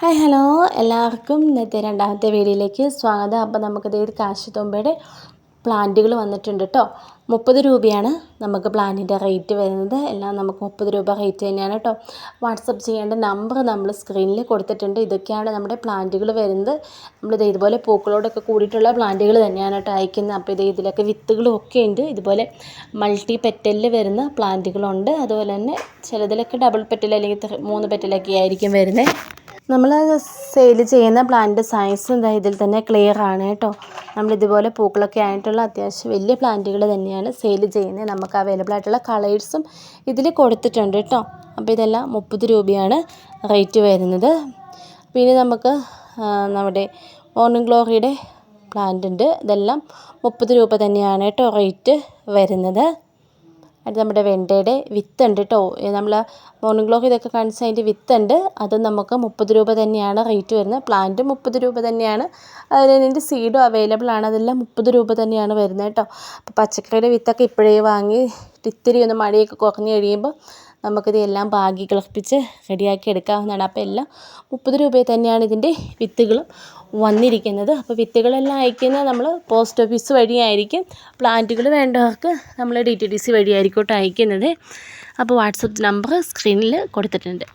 Hi hello എല്ലാവർക്കും ഇന്നത്തെ രണ്ടാമത്തെ വീഡിയോയിലേക്ക് സ്വാഗതം. അപ്പോൾ നമുക്കിത് ഒരു കാശിത്തുമ്പയുടെ പ്ലാന്റുകൾ വന്നിട്ടുണ്ട് കേട്ടോ മുപ്പത് രൂപയാണ് നമുക്ക് പ്ലാന്റിന്റെ റേറ്റ് വരുന്നത്. എല്ലാം നമുക്ക് മുപ്പത് രൂപ റേറ്റ് തന്നെയാണ് കേട്ടോ വാട്സപ്പ് ചെയ്യേണ്ട നമ്പർ നമ്മൾ സ്ക്രീനിൽ കൊടുത്തിട്ടുണ്ട്. ഇതൊക്കെയാണ് നമ്മുടെ പ്ലാന്റുകൾ വരുന്നത്. നമ്മൾ നമ്മളിത് ഇതുപോലെ പൂക്കളോടൊക്കെ കൂടിയിട്ടുള്ള പ്ലാന്റുകൾ തന്നെയാണ് കേട്ടോ അയക്കുന്നത്. അപ്പോൾ ഇത് ഇതിലൊക്കെ വിത്തുകളും ഒക്കെ ഉണ്ട്. ഇതുപോലെ മൾട്ടി പെറ്റലിൽ വരുന്ന പ്ലാന്റുകളുണ്ട്. അതുപോലെ തന്നെ ചിലതിലൊക്കെ ഡബിൾ പെറ്റൽ അല്ലെങ്കിൽ മൂന്ന് പെറ്റലൊക്കെ ആയിരിക്കും വരുന്നത്. നമ്മൾ സെയിൽ ചെയ്യുന്ന പ്ലാന്റ് സയൻസ് എന്താ ഇതിൽ തന്നെ ക്ലിയർ ആണ് കേട്ടോ. നമ്മൾ ഇതുപോലെ പൂക്കളൊക്കെ ആയിട്ടുള്ള അത്യാവശ്യം വലിയ പ്ലാന്റുകൾ തന്നെയാണ് സെയിൽ ചെയ്യുന്നത്. നമുക്ക് അവൈലബിൾ ആയിട്ടുള്ള കളേഴ്സും ഇതിൽ കൊടുത്തിട്ടുണ്ട് കേട്ടോ. അപ്പോൾ ഇതെല്ലാം മുപ്പത് രൂപയാണ് റേറ്റ് വരുന്നത്. പിന്നെ നമുക്ക് നമ്മുടെ മോർണിംഗ് ഗ്ലോറിയുടെ പ്ലാന്റ് ഉണ്ട്. ഇതെല്ലാം മുപ്പത് രൂപ തന്നെയാണ് കേട്ടോ റേറ്റ് വരുന്നത്. അത് നമ്മുടെ വെണ്ടയുടെ വിത്തുണ്ട് കേട്ടോ നമ്മൾ മോർണിംഗ് ഗ്ലോക്ക് ഇതൊക്കെ കാണിച്ച അതിന്റെ വിത്തുണ്ട്. അത് നമുക്ക് മുപ്പത് രൂപ തന്നെയാണ് റേറ്റ് വരുന്നത്. പ്ലാന്റ് മുപ്പത് രൂപ തന്നെയാണ്. അതിന്റെ സീഡും അവൈലബിൾ ആണ്. അതെല്ലാം മുപ്പത് രൂപ തന്നെയാണ് വരുന്നത് കേട്ടോ അപ്പോൾ പച്ചക്കറിയുടെ വിത്തൊക്കെ ഇപ്പോഴേ വാങ്ങി ഇത്തിരി ഒന്ന് മഴയൊക്കെ കുറഞ്ഞു കഴിയുമ്പോൾ നമുക്കിത് എല്ലാം പാകി കിളപ്പിച്ച് റെഡിയാക്കി എടുക്കാവുന്നതാണ്. അപ്പോൾ എല്ലാം മുപ്പത് രൂപയിൽ തന്നെയാണ് ഇതിന്റെ വിത്തുകളും വന്നിരിക്കുന്നത്. അപ്പോൾ വിത്തുകളെല്ലാം അയക്കുന്നത് നമ്മൾ പോസ്റ്റ് ഓഫീസ് വഴിയായിരിക്കും. പ്ലാന്റുകൾ വേണ്ടവർക്ക് നമ്മൾ ഡി ടി ഡി സി വഴിയായിരിക്കും കേട്ടോ അയക്കുന്നത്. അപ്പോൾ വാട്സപ്പ് നമ്പർ സ്ക്രീനിൽ കൊടുത്തിട്ടുണ്ട്.